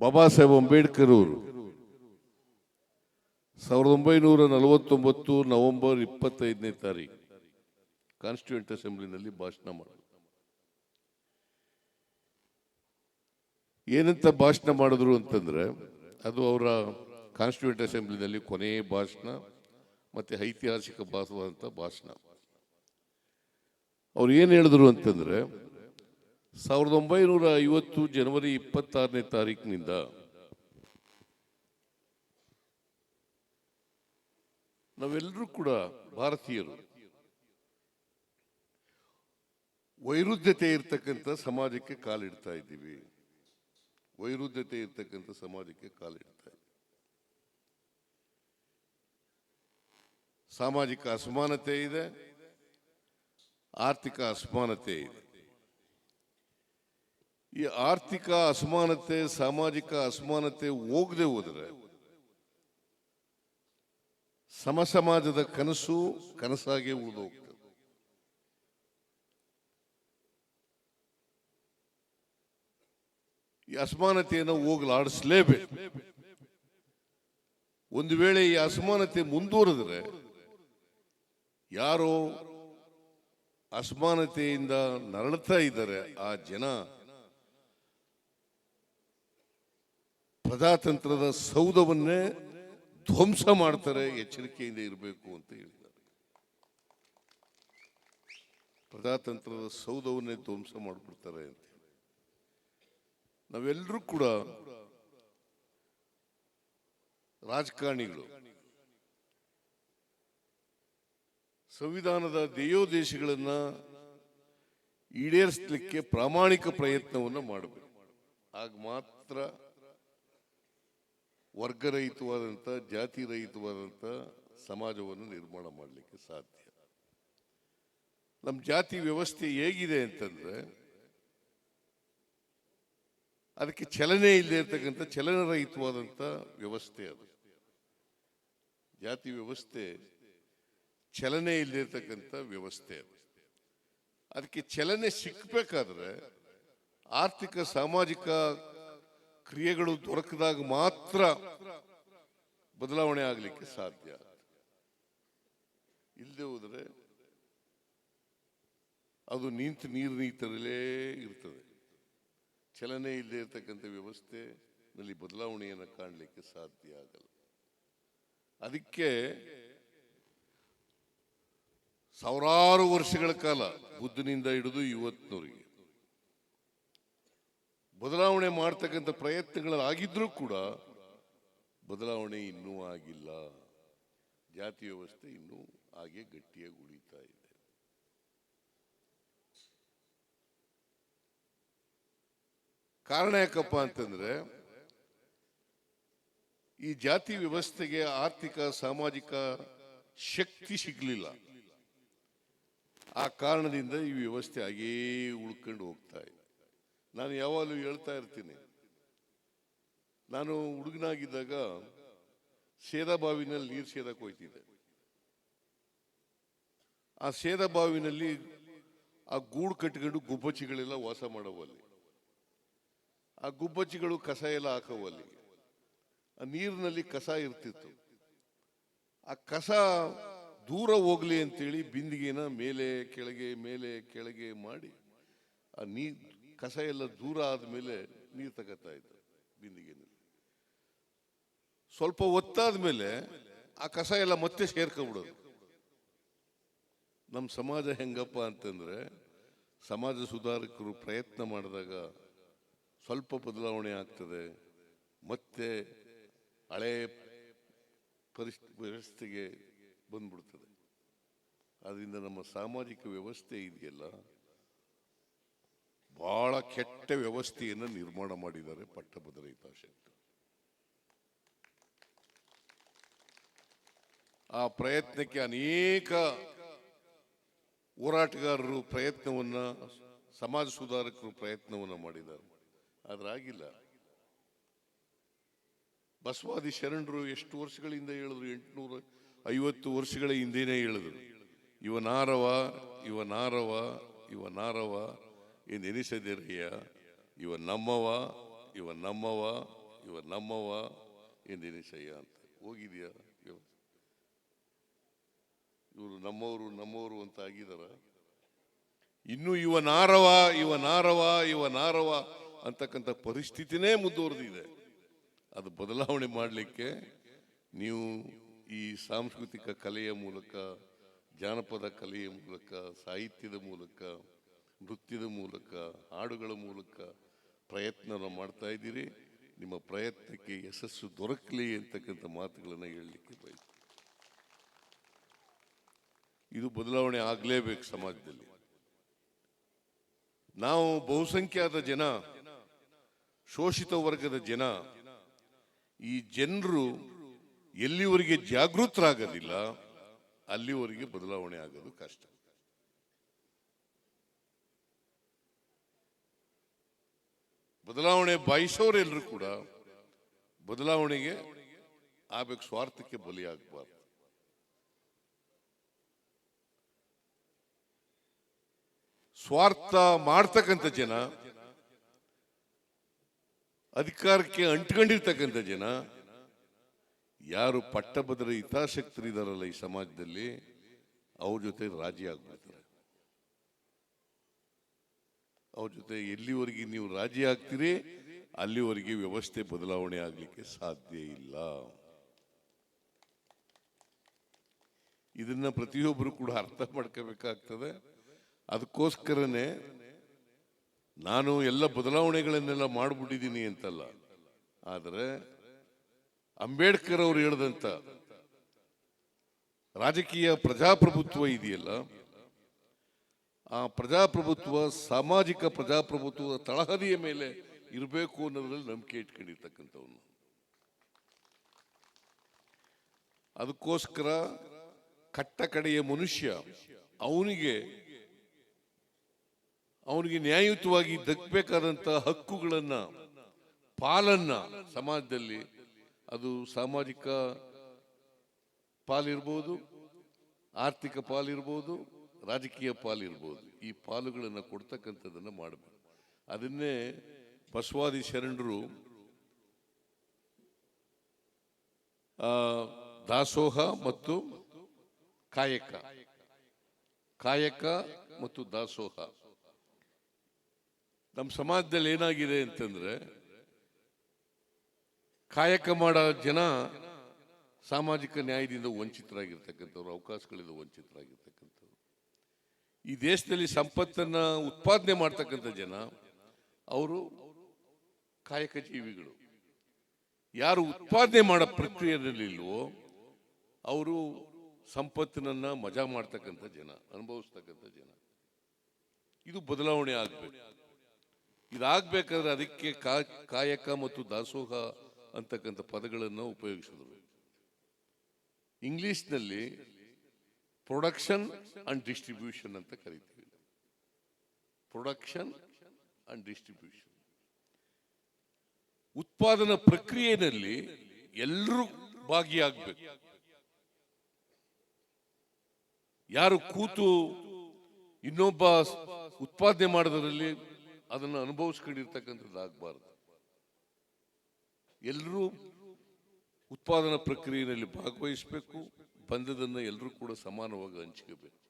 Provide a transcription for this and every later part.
ಬಾಬಾ ಸಾಹೇಬ್ ಅಂಬೇಡ್ಕರ್ ಅವರು ಸಾವಿರದ ಒಂಬೈನೂರ ನಲವತ್ತೊಂಬತ್ತು ನವೆಂಬರ್ ಇಪ್ಪತ್ತೈದನೇ ತಾರೀಕು ಕಾನ್ಸ್ಟಿಟ್ಯೂಂಟ್ ಅಸೆಂಬ್ಲಿನಲ್ಲಿ ಭಾಷಣ ಮಾಡಿದ್ರು ಏನಂತ ಭಾಷಣ ಮಾಡಿದ್ರು ಅಂತಂದ್ರೆ ಅದು ಅವರ ಕಾನ್ಸ್ಟಿಟ್ಯೂಂಟ್ ಅಸೆಂಬ್ಲಿನಲ್ಲಿ ಕೊನೆಯ ಭಾಷಣ ಮತ್ತೆ ಐತಿಹಾಸಿಕ ಭಾಷವಾದಂಥ ಭಾಷಣ. ಅವ್ರು ಏನು ಹೇಳಿದ್ರು ಅಂತಂದ್ರೆ ಸಾವಿರದ ಒಂಬೈನೂರ ಐವತ್ತು ಜನವರಿ ಇಪ್ಪತ್ತಾರನೇ ತಾರೀಕಿನಿಂದ ನಾವೆಲ್ಲರೂ ಕೂಡ ಭಾರತೀಯರು. ವೈರುಧ್ಯತೆ ಇರ್ತಕ್ಕಂಥ ಸಮಾಜಕ್ಕೆ ಕಾಲಿಡ್ತಾ ಇದ್ದೀವಿ. ವೈರುಧ್ಯತೆ ಇರ್ತಕ್ಕಂಥ ಸಮಾಜಕ್ಕೆ ಕಾಲಿಡ್ತಾ ಇದ್ದೀವಿ. ಸಾಮಾಜಿಕ ಅಸಮಾನತೆ ಇದೆ. ಆರ್ಥಿಕ ಅಸಮಾನತೆ ಇದೆ. ಈ ಆರ್ಥಿಕ ಅಸಮಾನತೆ, ಸಾಮಾಜಿಕ ಅಸಮಾನತೆ ಹೋಗದೆ ಹೋದರೆ ಸಮ ಸಮಾಜದ ಕನಸು ಕನಸಾಗಿ ಉಳಿದು ಹೋಗ್ತದೆ. ಈ ಅಸಮಾನತೆಯನ್ನು ಹೋಗಲಾಡಿಸಲೇಬೇಕು. ಒಂದು ವೇಳೆ ಈ ಅಸಮಾನತೆ ಮುಂದುವರೆದ್ರೆ ಯಾರೋ ಅಸಮಾನತೆಯಿಂದ ನರಳುತ್ತಾ ಇದ್ದಾರೆ ಆ ಜನ ಪ್ರಜಾತಂತ್ರದ ಸೌಧವನ್ನೇ ಧ್ವಂಸ ಮಾಡ್ತಾರೆ, ಎಚ್ಚರಿಕೆಯಿಂದ ಇರಬೇಕು ಅಂತ ಹೇಳಿದ್ದಾರೆ. ಪ್ರಜಾತಂತ್ರದ ಸೌಧವನ್ನೇ ಧ್ವಂಸ ಮಾಡಿಬಿಡ್ತಾರೆ ಅಂತ ನಾವೆಲ್ಲರೂ ಕೂಡ ರಾಜಕಾರಣಿಗಳು, ಸಂವಿಧಾನದ ದೇಯೋದೇಶಗಳನ್ನ ಈಡೇರಿಸಲಿಕ್ಕೆ ಪ್ರಾಮಾಣಿಕ ಪ್ರಯತ್ನವನ್ನು ಮಾಡಬೇಕು. ಆಗ ಮಾತ್ರ ವರ್ಗರಹಿತವಾದಂಥ ಜಾತಿ ರಹಿತವಾದಂಥ ಸಮಾಜವನ್ನು ನಿರ್ಮಾಣ ಮಾಡಲಿಕ್ಕೆ ಸಾಧ್ಯ. ನಮ್ಮ ಜಾತಿ ವ್ಯವಸ್ಥೆ ಹೇಗಿದೆ ಅಂತಂದ್ರೆ, ಅದಕ್ಕೆ ಚಲನೆ ಇಲ್ಲದೆ ಇರ್ತಕ್ಕಂಥ ಚಲನರಹಿತವಾದಂಥ ವ್ಯವಸ್ಥೆ ಅದು. ಜಾತಿ ವ್ಯವಸ್ಥೆ ಚಲನೆ ಇಲ್ಲದೆ ಇರ್ತಕ್ಕಂಥ ವ್ಯವಸ್ಥೆ ಅದು. ಅದಕ್ಕೆ ಚಲನೆ ಸಿಕ್ಕಬೇಕಾದ್ರೆ ಆರ್ಥಿಕ, ಸಾಮಾಜಿಕ ಕ್ರಿಯೆಗಳು ದೊರಕಿದಾಗ ಮಾತ್ರ ಬದಲಾವಣೆ ಆಗಲಿಕ್ಕೆ ಸಾಧ್ಯ. ಇಲ್ಲದೆ ಹೋದರೆ ಅದು ನಿಂತು ನೀರು ನೀತರಲ್ಲೇ ಇರ್ತದೆ. ಚಲನೆ ಇಲ್ಲದೆ ಇರತಕ್ಕಂಥ ವ್ಯವಸ್ಥೆನಲ್ಲಿ ಬದಲಾವಣೆಯನ್ನು ಕಾಣಲಿಕ್ಕೆ ಸಾಧ್ಯ ಆಗಲ್ಲ. ಅದಕ್ಕೆ ಸಾವಿರಾರು ವರ್ಷಗಳ ಕಾಲ ಬುದ್ಧನಿಂದ ಹಿಡಿದು ಇವತ್ತಿನವರೆಗೆ ಬದಲಾವಣೆ ಮಾಡ್ತಕ್ಕಂಥ ಪ್ರಯತ್ನಗಳಾಗಿದ್ರೂ ಕೂಡ ಬದಲಾವಣೆ ಇನ್ನೂ ಆಗಿಲ್ಲ. ಜಾತಿ ವ್ಯವಸ್ಥೆ ಇನ್ನೂ ಹಾಗೆ ಗಟ್ಟಿಯಾಗಿ ಉಳಿತಾ ಇದೆ. ಕಾರಣ ಯಾಕಪ್ಪ ಅಂತಂದ್ರೆ ಈ ಜಾತಿ ವ್ಯವಸ್ಥೆಗೆ ಆರ್ಥಿಕ, ಸಾಮಾಜಿಕ ಶಕ್ತಿ ಸಿಗ್ಲಿಲ್ಲ. ಆ ಕಾರಣದಿಂದ ಈ ವ್ಯವಸ್ಥೆ ಹಾಗೇ ಉಳ್ಕೊಂಡು ಹೋಗ್ತಾ ಇದೆ. ನಾನು ಯಾವಾಗಲೂ ಹೇಳ್ತಾ ಇರ್ತೀನಿ. ನಾನು ಹುಡುಗನಾಗಿದ್ದಾಗ ಸೇದ ಬಾವಿನಲ್ಲಿ ನೀರು ಸೇದಕ್ಕೆ ಹೋಯ್ತಿದ್ದೆ. ಆ ಸೇದ ಬಾವಿನಲ್ಲಿ ಆ ಗೂಡು ಕಟ್ಕೊಂಡು ಗುಬ್ಬಚ್ಚಿಗಳೆಲ್ಲ ವಾಸ ಮಾಡೋವಲ್ಲಿ ಆ ಗುಬ್ಬಚ್ಚಿಗಳು ಕಸ ಎಲ್ಲ ಹಾಕೋವಲ್ಲಿ ಆ ನೀರಿನಲ್ಲಿ ಕಸ ಇರ್ತಿತ್ತು. ಆ ಕಸ ದೂರ ಹೋಗ್ಲಿ ಅಂತೇಳಿ ಬಿಂದಿಗೆನ ಮೇಲೆ ಕೆಳಗೆ ಮೇಲೆ ಕೆಳಗೆ ಮಾಡಿ ಆ ನೀರ್ ಕಸ ಎಲ್ಲ ದೂರ ಆದಮೇಲೆ ನೀರು ತಗೋತಾ ಇದ್ದ ಬಿಂದಿಗೆನಲ್ಲಿ ಸ್ವಲ್ಪ ಒತ್ತಾದ ಮೇಲೆ ಆ ಕಸ ಎಲ್ಲ ಮತ್ತೆ ಸೇರ್ಕೊಂಡ್ಬಿಡೋದು. ನಮ್ಮ ಸಮಾಜ ಹೆಂಗಪ್ಪ ಅಂತಂದ್ರೆ, ಸಮಾಜ ಸುಧಾರಕರು ಪ್ರಯತ್ನ ಮಾಡಿದಾಗ ಸ್ವಲ್ಪ ಬದಲಾವಣೆ ಆಗ್ತದೆ, ಮತ್ತೆ ಹಳೆ ಪರಿಸ್ಥಿತಿ ವ್ಯವಸ್ಥೆಗೆ ಬಂದ್ಬಿಡ್ತದೆ. ಆದ್ದರಿಂದ ನಮ್ಮ ಸಾಮಾಜಿಕ ವ್ಯವಸ್ಥೆ ಇದೆಯಲ್ಲ ಬಹಳ ಕೆಟ್ಟ ವ್ಯವಸ್ಥೆಯನ್ನು ನಿರ್ಮಾಣ ಮಾಡಿದ್ದಾರೆ ಪಟ್ಟಭದ್ರ ಹಿತಾಸಕ್ತರು ಆ ಪ್ರಯತ್ನಕ್ಕೆ ಅನೇಕ ಹೋರಾಟಗಾರರು ಪ್ರಯತ್ನವನ್ನ, ಸಮಾಜ ಸುಧಾರಕರು ಪ್ರಯತ್ನವನ್ನ ಮಾಡಿದ್ದಾರೆ. ಆದ್ರೆ ಆಗಿಲ್ಲ. ಬಸವಾದಿ ಶರಣರು ಎಷ್ಟು ವರ್ಷಗಳಿಂದ ಹೇಳಿದ್ರು? ಎಂಟುನೂರ ಐವತ್ತು ವರ್ಷಗಳ ಹಿಂದೆನೇ ಹೇಳಿದ್ರು. ಇವನಾರವ ಇವನಾರವ ಇವ ಇವ ನಾರವ ಇವ ನಮ್ಮವ ಇವ ನಮ್ಮವ ಇವ ನಮ್ಮವ ಎಂದಿನಿಸಯ್ಯ ಅಂತ ಹೋಗಿದ್ಯಾ ಇವರು. ನಮ್ಮವರು ನಮ್ಮವರು ಅಂತ ಆಗಿದಾರ? ಇನ್ನು ಇವ ನಾರವ ಇವ ನಾರವ ಇವ ನಾರವ ಅಂತಕ್ಕಂಥ ಪರಿಸ್ಥಿತಿನೇ ಮುಂದುವರೆದಿದೆ. ಅದು ಬದಲಾವಣೆ ಮಾಡಲಿಕ್ಕೆ ನೀವು ಈ ಸಾಂಸ್ಕೃತಿಕ ಕಲೆಯ ಮೂಲಕ, ಜಾನಪದ ಕಲೆಯ ಮೂಲಕ, ಸಾಹಿತ್ಯದ ಮೂಲಕ ನೃತ್ಯದ ಮೂಲಕ, ಹಾಡುಗಳ ಮೂಲಕ ಪ್ರಯತ್ನ ಮಾಡ್ತಾ ಇದ್ದೀರಿ. ನಿಮ್ಮ ಪ್ರಯತ್ನಕ್ಕೆ ಯಶಸ್ಸು ದೊರಕಲಿ ಅಂತಕ್ಕಂಥ ಮಾತುಗಳನ್ನು ಹೇಳಲಿಕ್ಕೆ ಬಯಸ್ತೀನಿ. ಇದು ಬದಲಾವಣೆ ಆಗಲೇಬೇಕು ಸಮಾಜದಲ್ಲಿ. ನಾವು ಬಹುಸಂಖ್ಯಾತ ಜನ, ಶೋಷಿತ ವರ್ಗದ ಜನ, ಈ ಜನರು ಎಲ್ಲಿವರೆಗೆ ಜಾಗೃತರಾಗೋದಿಲ್ಲ, ಅಲ್ಲಿವರೆಗೆ ಬದಲಾವಣೆ ಆಗೋದು ಕಷ್ಟ. ಬದಲಾವಣೆ ಬಯಸೋರೆಲ್ಲರೂ ಕೂಡ ಬದಲಾವಣೆಗೆ ಆಗ್ಬೇಕು ಸ್ವಾರ್ಥಕ್ಕೆ ಬಲಿಯಾಗಬಾರ್ದು. ಸ್ವಾರ್ಥ ಮಾಡ್ತಕ್ಕಂಥ ಜನ, ಅಧಿಕಾರಕ್ಕೆ ಅಂಟ್ಕೊಂಡಿರ್ತಕ್ಕಂಥ ಜನ, ಯಾರು ಪಟ್ಟಭದ್ರ ಹಿತಾಸಕ್ತರಿದಾರಲ್ಲ ಈ ಸಮಾಜದಲ್ಲಿ, ಅವ್ರ ಜೊತೆ ರಾಜಿ ಆಗ್ಬಿಡ್ತಾರೆ ಅವ್ರ ಜೊತೆ ಎಲ್ಲಿವರೆಗೆ ನೀವು ರಾಜಿ ಆಗ್ತೀರಿ? ಅಲ್ಲಿವರೆಗೆ ವ್ಯವಸ್ಥೆ ಬದಲಾವಣೆ ಆಗಲಿಕ್ಕೆ ಸಾಧ್ಯ ಇಲ್ಲ. ಇದನ್ನ ಪ್ರತಿಯೊಬ್ಬರು ಕೂಡ ಅರ್ಥ ಮಾಡ್ಕೋಬೇಕಾಗ್ತದೆ. ಅದಕ್ಕೋಸ್ಕರನೇ ನಾನು ಎಲ್ಲ ಬದಲಾವಣೆಗಳನ್ನೆಲ್ಲ ಮಾಡಿಬಿಟ್ಟಿದ್ದೀನಿ ಅಂತಲ್ಲ. ಆದರೆ ಅಂಬೇಡ್ಕರ್ ಅವರು ಹೇಳಿದಂತ ರಾಜಕೀಯ ಪ್ರಜಾಪ್ರಭುತ್ವ ಇದೆಯಲ್ಲ ಆ ಪ್ರಜಾಪ್ರಭುತ್ವ, ಸಾಮಾಜಿಕ ಪ್ರಜಾಪ್ರಭುತ್ವದ ತಳಹದಿಯ ಮೇಲೆ ಇರಬೇಕು ಅನ್ನೋದ್ರಲ್ಲಿ ನಂಬಿಕೆ ಇಟ್ಕೊಂಡಿರ್ತಕ್ಕಂಥವನು. ಅದಕ್ಕೋಸ್ಕರ ಕಟ್ಟ ಕಡೆಯ ಮನುಷ್ಯ ಅವನಿಗೆ ಅವನಿಗೆ ನ್ಯಾಯಯುತವಾಗಿ ದಕ್ಕಬೇಕಾದಂಥ ಹಕ್ಕುಗಳನ್ನ, ಪಾಲನ್ನ ಸಮಾಜದಲ್ಲಿ, ಅದು ಸಾಮಾಜಿಕ ಪಾಲಿರ್ಬೋದು, ಆರ್ಥಿಕ ಪಾಲಿರ್ಬೋದು ರಾಜಕೀಯ ಪಾಲಿರ್ಬೋದು ಈ ಪಾಲುಗಳನ್ನು ಕೊಡ್ತಕ್ಕಂಥದ್ದನ್ನು ಮಾಡಬೇಕು. ಅದನ್ನೇ ಬಸವಾದಿ ಶರಣರು ದಾಸೋಹ ಮತ್ತು ಕಾಯಕ. ಕಾಯಕ ಮತ್ತು ದಾಸೋಹ. ನಮ್ಮ ಸಮಾಜದಲ್ಲಿ ಏನಾಗಿದೆ ಅಂತಂದ್ರೆ, ಕಾಯಕ ಮಾಡೋ ಜನ ಸಾಮಾಜಿಕ ನ್ಯಾಯದಿಂದ ವಂಚಿತರಾಗಿರ್ತಕ್ಕಂಥವ್ರು, ಅವಕಾಶಗಳಿಂದ ವಂಚಿತರಾಗಿರ್ತಕ್ಕಂಥವ್ರು. ಈ ದೇಶದಲ್ಲಿ ಸಂಪತ್ತನ್ನ ಉತ್ಪಾದನೆ ಮಾಡ್ತಕ್ಕಂಥ ಜನ, ಅವರು ಕಾಯಕ ಜೀವಿಗಳು ಯಾರು ಉತ್ಪಾದನೆ ಮಾಡೋ ಪ್ರಕ್ರಿಯೆಯಲ್ಲಿಲ್ವೋ, ಅವರು ಸಂಪತ್ತಿನನ್ನ ಮಜಾ ಮಾಡ್ತಕ್ಕಂಥ ಜನ, ಅನುಭವಿಸ್ತಕ್ಕಂಥ ಜನ. ಇದು ಬದಲಾವಣೆ ಆಗಬೇಕು. ಇದಾಗಬೇಕಾದ್ರೆ ಅದಕ್ಕೆ ಕಾಯಕ ಮತ್ತು ದಾಸೋಹ ಅಂತಕ್ಕಂಥ ಪದಗಳನ್ನು ಉಪಯೋಗಿಸಿದ್ರು. ಇಂಗ್ಲಿಷ್ನಲ್ಲಿ ಪ್ರೊಡಕ್ಷನ್ ಅಂಡ್ ಡಿಸ್ಟ್ರಿಬ್ಯೂಷನ್ ಅಂತ ಕರಿತೀವಿ. ಪ್ರೊಡಕ್ಷನ್ ಅಂಡ್ ಡಿಸ್ಟ್ರಿಬ್ಯೂಷನ್ ಉತ್ಪಾದನಾ ಪ್ರಕ್ರಿಯೆಯಲ್ಲಿ ಎಲ್ಲರೂ ಭಾಗಿಯಾಗಬೇಕು. ಯಾರು ಕೂತು ಇನ್ನೊಬ್ಬ ಉತ್ಪಾದನೆ ಮಾಡೋದ್ರಲ್ಲಿ ಅದನ್ನು ಅನುಭವಿಸ್ಕೊಂಡಿರ್ತಕ್ಕಂಥದ್ದು ಆಗಬಾರ್ದು ಎಲ್ಲರೂ ಉತ್ಪಾದನಾ ಪ್ರಕ್ರಿಯೆಯಲ್ಲಿ ಭಾಗವಹಿಸಬೇಕು. ಬಂದದನ್ನು ಎಲ್ಲರೂ ಕೂಡ ಸಮಾನವಾಗಿ ಹಂಚ್ಕೋಬೇಕು.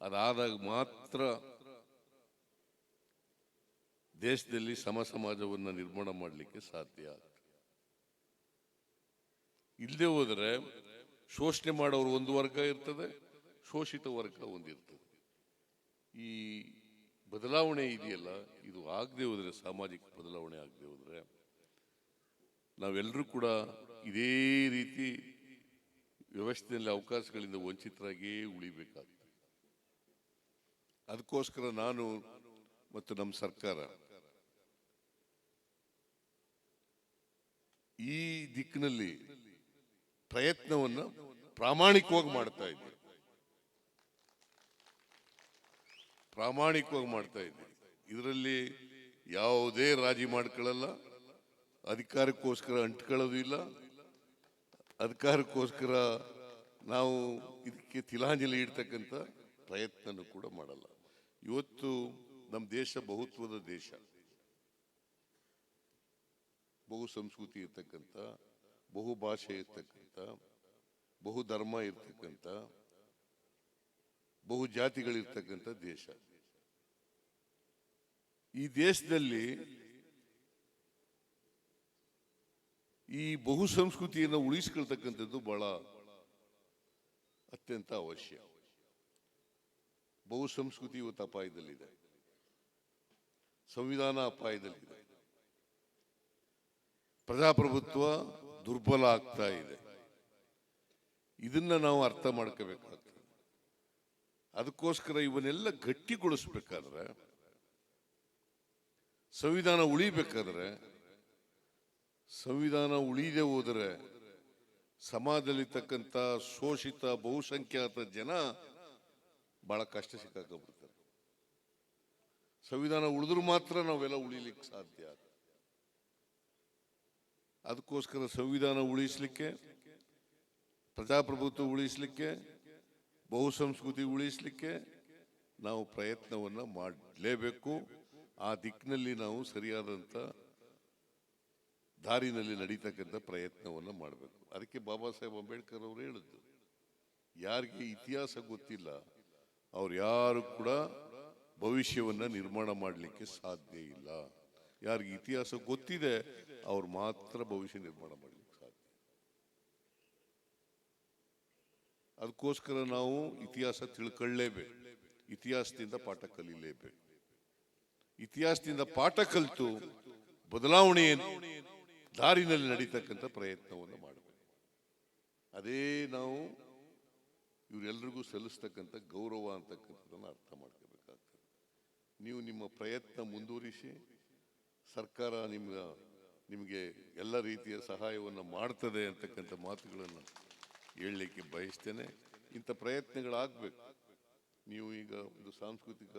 ಅದಾದಾಗ ಮಾತ್ರ ದೇಶದಲ್ಲಿ ಸಮ ಸಮಾಜವನ್ನು ನಿರ್ಮಾಣ ಮಾಡಲಿಕ್ಕೆ ಸಾಧ್ಯ ಇಲ್ಲದೆ ಹೋದರೆ ಶೋಷಣೆ ಮಾಡೋರು ಒಂದು ವರ್ಗ ಇರ್ತದೆ, ಶೋಷಿತ ವರ್ಗ ಒಂದಿರ್ತದೆ ಈ ಬದಲಾವಣೆ ಇದೆಯಲ್ಲ, ಇದು ಆಗದೆ ಹೋದರೆ, ಸಾಮಾಜಿಕ ಬದಲಾವಣೆ ಆಗದೆ ಹೋದರೆ ನಾವೆಲ್ಲರೂ ಕೂಡ ಇದೇ ರೀತಿ ವ್ಯವಸ್ಥೆಯಲ್ಲಿ ಅವಕಾಶಗಳಿಂದ ವಂಚಿತರಾಗಿಯೇ ಉಳಿಬೇಕಾಗ್ತದೆ. ಅದಕ್ಕೋಸ್ಕರ ನಾನು ಮತ್ತು ನಮ್ಮ ಸರ್ಕಾರ ಈ ದಿಕ್ಕಿನಲ್ಲಿ ಪ್ರಯತ್ನವನ್ನು ಪ್ರಾಮಾಣಿಕವಾಗಿ ಮಾಡ್ತಾ ಇದ್ದೆ ಪ್ರಾಮಾಣಿಕವಾಗಿ ಮಾಡ್ತಾ ಇದ್ದೆ ಇದರಲ್ಲಿ ಯಾವುದೇ ರಾಜಿ ಮಾಡ್ಕೊಳ್ಳಲ್ಲ, ಅಧಿಕಾರಕ್ಕೋಸ್ಕರ ಅಂಟ್ಕೊಳ್ಳೋದು ಇಲ್ಲ. ಅಧಿಕಾರಕ್ಕೋಸ್ಕರ ನಾವು ಇದಕ್ಕೆ ತಿಲಾಂಜಲಿ ಇಡ್ತಕ್ಕಂಥ ಪ್ರಯತ್ನನೂ ಕೂಡ ಮಾಡಲ್ಲ. ಇವತ್ತು ನಮ್ಮ ದೇಶ ಬಹುತ್ವದ ದೇಶ. ಬಹು ಸಂಸ್ಕೃತಿ ಇರ್ತಕ್ಕಂಥ, ಬಹು ಭಾಷೆ ಇರ್ತಕ್ಕಂಥ, ಬಹು ಧರ್ಮ ಇರ್ತಕ್ಕಂಥ, ಬಹು ಜಾತಿಗಳಿರ್ತಕ್ಕಂಥ ದೇಶ. ಈ ದೇಶದಲ್ಲಿ ಈ ಬಹು ಸಂಸ್ಕೃತಿಯನ್ನು ಉಳಿಸ್ಕೊಳ್ತಕ್ಕಂಥದ್ದು ಬಹಳ ಅತ್ಯಂತ ಅವಶ್ಯ. ಬಹು ಸಂಸ್ಕೃತಿ ಇವತ್ತು ಅಪಾಯದಲ್ಲಿದೆ. ಸಂವಿಧಾನ ಅಪಾಯದಲ್ಲಿದೆ. ಪ್ರಜಾಪ್ರಭುತ್ವ ದುರ್ಬಲ ಆಗ್ತಾ ಇದೆ. ಇದನ್ನ ನಾವು ಅರ್ಥ ಮಾಡ್ಕೋಬೇಕಾಗ್ತದೆ. ಅದಕ್ಕೋಸ್ಕರ ಇವನ್ನೆಲ್ಲ ಗಟ್ಟಿಗೊಳಿಸ್ಬೇಕಾದ್ರೆ, ಸಂವಿಧಾನ ಉಳಿಬೇಕಾದ್ರೆ ಸಂವಿಧಾನ ಉಳಿದೇ ಹೋದರೆ ಸಮಾಜದಲ್ಲಿರ್ತಕ್ಕಂಥ ಶೋಷಿತ ಬಹುಸಂಖ್ಯಾತ ಜನ ಬಹಳ ಕಷ್ಟ ಸಿಕ್ಕಾಕಬಿಡ್ತಾರೆ ಸಂವಿಧಾನ ಉಳಿದ್ರು ಮಾತ್ರ ನಾವೆಲ್ಲ ಉಳಿಲಿಕ್ಕೆ ಸಾಧ್ಯ. ಅದಕ್ಕೋಸ್ಕರ ಸಂವಿಧಾನ ಉಳಿಸ್ಲಿಕ್ಕೆ, ಪ್ರಜಾಪ್ರಭುತ್ವ ಉಳಿಸ್ಲಿಕ್ಕೆ, ಬಹುಸಂಸ್ಕೃತಿ ಉಳಿಸ್ಲಿಕ್ಕೆ ನಾವು ಪ್ರಯತ್ನವನ್ನ ಮಾಡಲೇಬೇಕು. ಆ ದಿಕ್ಕಿನಲ್ಲಿ ನಾವು ಸರಿಯಾದಂಥ ದಾರಿನಲ್ಲಿ ನಡೀತಕ್ಕಂಥ ಪ್ರಯತ್ನವನ್ನು ಮಾಡಬೇಕು. ಅದಕ್ಕೆ ಬಾಬಾ ಸಾಹೇಬ್ ಅಂಬೇಡ್ಕರ್ ಅವರು ಹೇಳಿದ್ದು, ಯಾರಿಗೆ ಇತಿಹಾಸ ಗೊತ್ತಿಲ್ಲ, ಅವ್ರು ಯಾರು ಕೂಡ ಭವಿಷ್ಯವನ್ನ ನಿರ್ಮಾಣ ಮಾಡಲಿಕ್ಕೆ ಸಾಧ್ಯ ಇಲ್ಲ. ಯಾರಿಗೆ ಇತಿಹಾಸ ಗೊತ್ತಿದೆ, ಅವ್ರು ಮಾತ್ರ ಭವಿಷ್ಯ ನಿರ್ಮಾಣ ಮಾಡಲಿಕ್ಕೆ ಸಾಧ್ಯ ಅದಕ್ಕೋಸ್ಕರ ನಾವು ಇತಿಹಾಸ ತಿಳ್ಕೊಳ್ಳೇಬೇಕು. ಇತಿಹಾಸದಿಂದ ಪಾಠ ಕಲಿಲೇಬೇಕು. ಇತಿಹಾಸದಿಂದ ಪಾಠ ಕಲಿತು ಬದಲಾವಣೆ ದಾರಿನಲ್ಲಿ ನಡೀತಕ್ಕಂಥ ಪ್ರಯತ್ನವನ್ನು ಮಾಡಬೇಕು ಅದೇ ನಾವು ಇವರೆಲ್ಲರಿಗೂ ಸಲ್ಲಿಸ್ತಕ್ಕಂಥ ಗೌರವ ಅಂತಕ್ಕಂಥದ್ದನ್ನು ಅರ್ಥ ಮಾಡ್ಕೋಬೇಕಾಗ್ತದೆ. ನೀವು ನಿಮ್ಮ ಪ್ರಯತ್ನ ಮುಂದುವರಿಸಿ, ಸರ್ಕಾರ ನಿಮ್ಮ, ನಿಮಗೆ ಎಲ್ಲ ರೀತಿಯ ಸಹಾಯವನ್ನು ಮಾಡ್ತದೆ ಅಂತಕ್ಕಂಥ ಮಾತುಗಳನ್ನು ಹೇಳಲಿಕ್ಕೆ ಬಯಸ್ತೇನೆ. ಇಂಥ ಪ್ರಯತ್ನಗಳಾಗಬೇಕು. ನೀವು ಈಗ ಒಂದು ಸಾಂಸ್ಕೃತಿಕ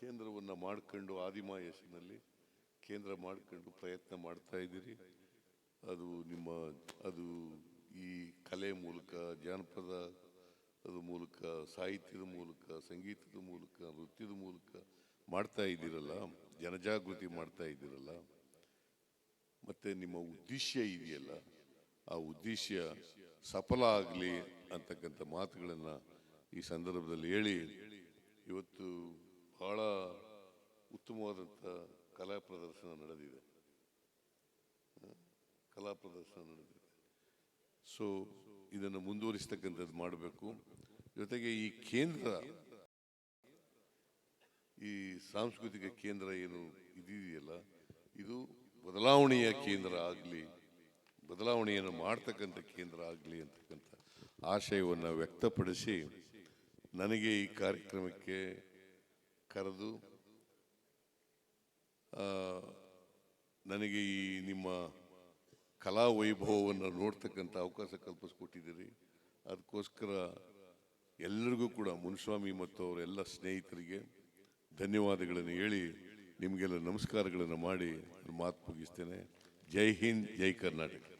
ಕೇಂದ್ರವನ್ನು ಮಾಡ್ಕೊಂಡು ಆದಿಮ ಹೆಸರಿನಲ್ಲಿ ಕೇಂದ್ರ ಮಾಡ್ಕೊಂಡು ಪ್ರಯತ್ನ ಮಾಡ್ತಾ ಇದ್ದೀರಿ. ಅದು ನಿಮ್ಮ, ಅದು ಈ ಕಲೆ ಮೂಲಕ, ಜಾನಪದ ಅದು ಮೂಲಕ, ಸಾಹಿತ್ಯದ ಮೂಲಕ, ಸಂಗೀತದ ಮೂಲಕ, ನೃತ್ಯದ ಮೂಲಕ ಮಾಡ್ತಾ ಇದ್ದೀರಲ್ಲ, ಜನಜಾಗೃತಿ ಮಾಡ್ತಾ ಇದ್ದೀರಲ್ಲ, ಮತ್ತೆ ನಿಮ್ಮ ಉದ್ದೇಶ ಇದೆಯಲ್ಲ, ಆ ಉದ್ದೇಶ ಸಫಲ ಆಗಲಿ ಅಂತಕ್ಕಂಥ ಮಾತುಗಳನ್ನು ಈ ಸಂದರ್ಭದಲ್ಲಿ ಹೇಳಿ ಇವತ್ತು ಬಹಳ ಉತ್ತಮವಾದಂಥ ಕಲಾ ಪ್ರದರ್ಶನ ನಡೆದಿದೆ. ಕಲಾ ಪ್ರದರ್ಶನ ನಡೆದಿದೆ. ಸೊ ಇದನ್ನು ಮುಂದುವರಿಸ್ತಕ್ಕಂಥದ್ದು ಮಾಡಬೇಕು. ಜೊತೆಗೆ ಈ ಕೇಂದ್ರ, ಈ ಸಾಂಸ್ಕೃತಿಕ ಕೇಂದ್ರ ಏನು ಇದೆಯಲ್ಲ ಇದು ಬದಲಾವಣೆಯ ಕೇಂದ್ರ ಆಗಲಿ, ಬದಲಾವಣೆಯನ್ನು ಮಾಡ್ತಕ್ಕಂಥ ಕೇಂದ್ರ ಆಗಲಿ ಅಂತಕ್ಕಂಥ ಆಶಯವನ್ನು ವ್ಯಕ್ತಪಡಿಸಿ, ನನಗೆ ಈ ಕಾರ್ಯಕ್ರಮಕ್ಕೆ ಕರೆದು ನನಗೆ ಈ ನಿಮ್ಮ ಕಲಾ ವೈಭವವನ್ನು ನೋಡ್ತಕ್ಕಂಥ ಅವಕಾಶ ಕಲ್ಪಿಸ್ಕೊಟ್ಟಿದ್ದೀರಿ. ಅದಕ್ಕೋಸ್ಕರ ಎಲ್ಲರಿಗೂ ಕೂಡ ಮುನ್ಸ್ವಾಮಿ ಮತ್ತು ಅವರ ಎಲ್ಲ ಸ್ನೇಹಿತರಿಗೆ ಧನ್ಯವಾದಗಳನ್ನು ಹೇಳಿ ನಿಮಗೆಲ್ಲ ನಮಸ್ಕಾರಗಳನ್ನು ಮಾಡಿ ಮಾತು ಮುಗಿಸ್ತೇನೆ. ಜೈ ಹಿಂದ್, ಜೈ ಕರ್ನಾಟಕ.